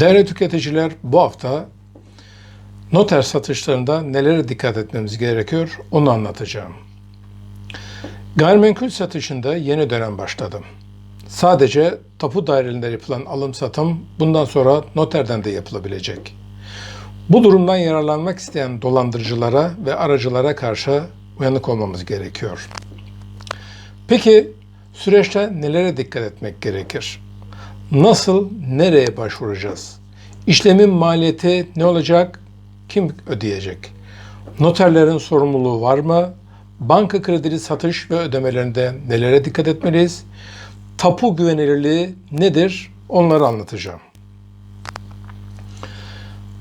Değerli tüketiciler bu hafta noter satışlarında nelere dikkat etmemiz gerekiyor onu anlatacağım. Gayrimenkul satışında yeni dönem başladım. Sadece tapu dairelerinde yapılan alım satım bundan sonra noterden de yapılabilecek. Bu durumdan yararlanmak isteyen dolandırıcılara ve aracılara karşı uyanık olmamız gerekiyor. Peki süreçte nelere dikkat etmek gerekir? Nasıl, nereye başvuracağız? İşlemin maliyeti ne olacak? Kim ödeyecek? Noterlerin sorumluluğu var mı? Banka kredili satış ve ödemelerinde nelere dikkat etmeliyiz? Tapu güvenilirliği nedir? Onları anlatacağım.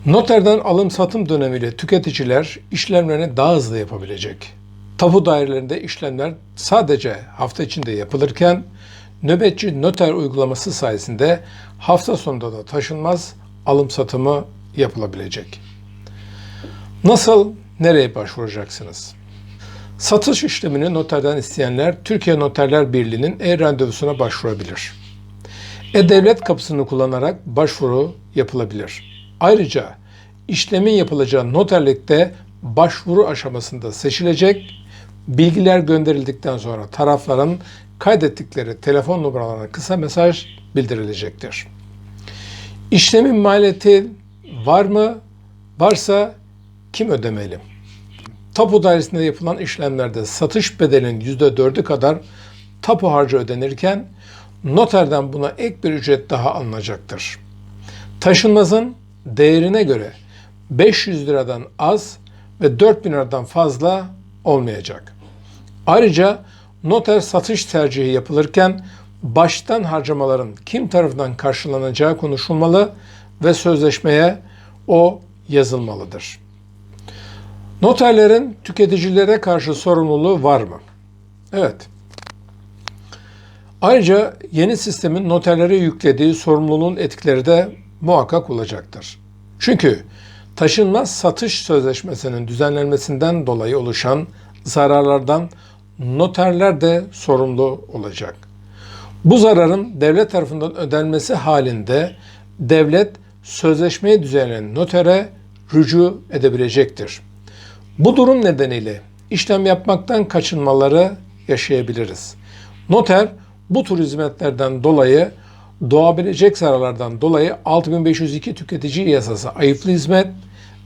Noterden alım satım dönemiyle tüketiciler işlemlerini daha hızlı yapabilecek. Tapu dairelerinde işlemler sadece hafta içinde yapılırken nöbetçi noter uygulaması sayesinde hafta sonunda da taşınmaz alım satımı yapılabilecek. Nasıl, nereye başvuracaksınız? Satış işlemini noterden isteyenler Türkiye Noterler Birliği'nin e-randevusuna başvurabilir. E-Devlet kapısını kullanarak başvuru yapılabilir. Ayrıca işlemin yapılacağı noterlikte başvuru aşamasında seçilecek, bilgiler gönderildikten sonra tarafların kaydettikleri telefon numaralarına kısa mesaj bildirilecektir. İşlemin maliyeti var mı? Varsa kim ödemeli? Tapu dairesinde yapılan işlemlerde satış bedelinin %4'ü kadar tapu harcı ödenirken noterden buna ek bir ücret daha alınacaktır. Taşınmazın değerine göre 500 liradan az ve 4000 liradan fazla olmayacak. Ayrıca noter satış tercihi yapılırken baştan harcamaların kim tarafından karşılanacağı konuşulmalı ve sözleşmeye o yazılmalıdır. Noterlerin tüketicilere karşı sorumluluğu var mı? Evet. Ayrıca yeni sistemin noterlere yüklediği sorumluluğun etkileri de muhakkak olacaktır. Çünkü taşınmaz satış sözleşmesinin düzenlenmesinden dolayı oluşan zararlardan noterler de sorumlu olacak. Bu zararın devlet tarafından ödenmesi halinde devlet sözleşmeyi düzenleyen notere rücu edebilecektir. Bu durum nedeniyle işlem yapmaktan kaçınmaları yaşayabiliriz. Noter bu tür hizmetlerden dolayı doğabilecek zararlardan dolayı 6502 tüketici yasası ayıplı hizmet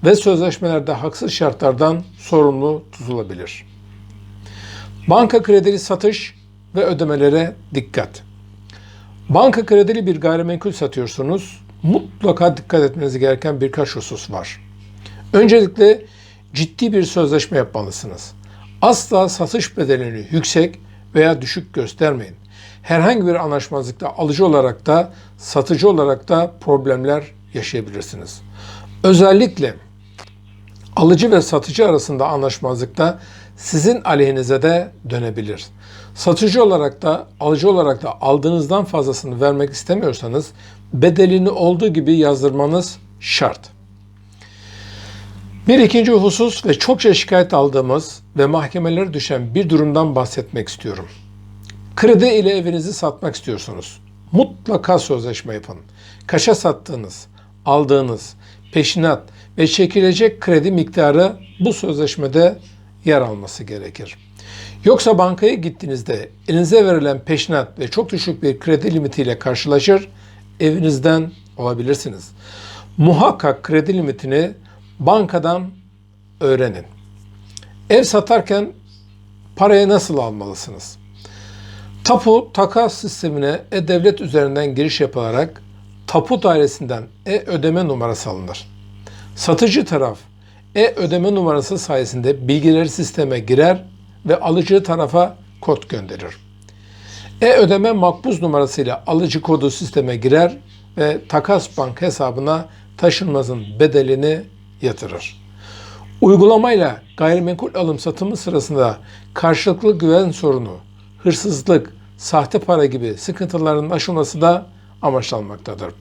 ve sözleşmelerde haksız şartlardan sorumlu tutulabilir. Banka kredili satış ve ödemelere dikkat. Banka kredili bir gayrimenkul satıyorsunuz. Mutlaka dikkat etmeniz gereken birkaç husus var. Öncelikle ciddi bir sözleşme yapmalısınız. Asla satış bedelini yüksek veya düşük göstermeyin. Herhangi bir anlaşmazlıkta alıcı olarak da satıcı olarak da problemler yaşayabilirsiniz. Özellikle alıcı ve satıcı arasında anlaşmazlıkta sizin aleyhinize de dönebilir. Satıcı olarak da alıcı olarak da aldığınızdan fazlasını vermek istemiyorsanız bedelini olduğu gibi yazdırmanız şart. Bir ikinci husus ve çokça şikayet aldığımız ve mahkemelere düşen bir durumdan bahsetmek istiyorum. Kredi ile evinizi satmak istiyorsunuz. Mutlaka sözleşme yapın. Kaça sattığınız, aldığınız, peşinat ve çekilecek kredi miktarı bu sözleşmede yer alması gerekir. Yoksa bankaya gittiğinizde elinize verilen peşinat ve çok düşük bir kredi limitiyle karşılaşır, evinizden olabilirsiniz. Muhakkak kredi limitini bankadan öğrenin. Ev satarken parayı nasıl almalısınız? Tapu takas sistemine e-devlet üzerinden giriş yapılarak tapu dairesinden e-ödeme numarası alınır. Satıcı taraf e-ödeme numarası sayesinde bilgileri sisteme girer ve alıcı tarafa kod gönderir. E-ödeme makbuz numarasıyla alıcı kodu sisteme girer ve takas bank hesabına taşınmazın bedelini yatırır. Uygulamayla gayrimenkul alım satımı sırasında karşılıklı güven sorunu, hırsızlık, sahte para gibi sıkıntıların aşılması da amaçlanmaktadır.